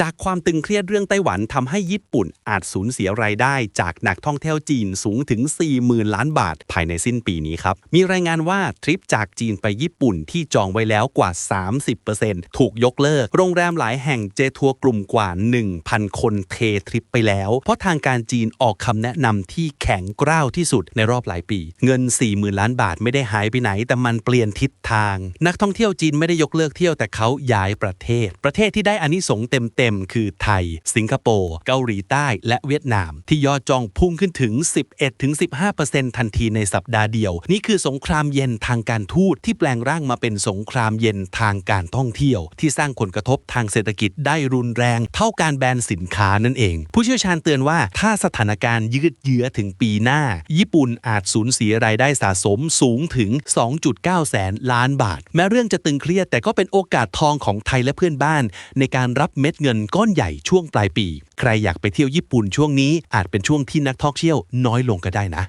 จากความตึงเครียดเรื่องไต้หวันทำให้ญี่ปุ่นอาจสูญเสียรายได้ จากนักท่องเที่ยวจีนสูงถึง 40,000 ล้านบาท ภายในสิ้นปีนี้ครับ มีรายงานว่าทริปจากจีนไปญี่ปุ่นที่จองไว้แล้วกว่า 30%ถูกยกเลิก โรงแรมหลายแห่งเจทัวร์กลุ่มกว่า 1,000 คนเททริปไปแล้ว เพราะทางการจีนออกคำแนะนำที่แข็งกร้าวที่สุดในรอบหลายปี เงิน 40,000 ล้านบาทไม่ได้หายไปไหน แต่มันเปลี่ยนทิศทาง นักท่องเที่ยวจีนไม่ได้ยกเลิกเที่ยวแต่เขาย้ายประเทศ ประเทศที่ได้อานิสงส์เต็มๆคือไทย สิงคโปร์ เกาหลีใต้ และเวียดนาม ที่ยอดจองพุ่งขึ้นถึง 11-15%ทันทีในสัปดาห์เดียว นี่คือสงครามเย็นทางการทูตที่แปลงร่างมาเป็นสงครามเย็นทางการท่องเที่ยว ที่สร้างผลกระทบทางเศรษฐกิจได้รุนแรง เท่าการแบนสินค้านั่นเอง ผู้เชี่ยวชาญเตือนว่าถ้าสถานการณ์ยืดเยื้อถึงปีหน้า ญี่ปุ่นอาจสูญเสียรายได้สะสมสูงถึง 2.9 แสนล้านบาท แม้เรื่องจะตึงเครียดแต่ก็เป็นโอกาสทองของไทยและเพื่อนบ้าน ในการรับเม็ดเงินนก้อนใหญ่ช่วงปลายปี ใครอยากไปเที่ยวญี่ปุ่นช่วงนี้อาจเป็นช่วงที่นักท่องเที่ยวน้อยลงก็ได้นะ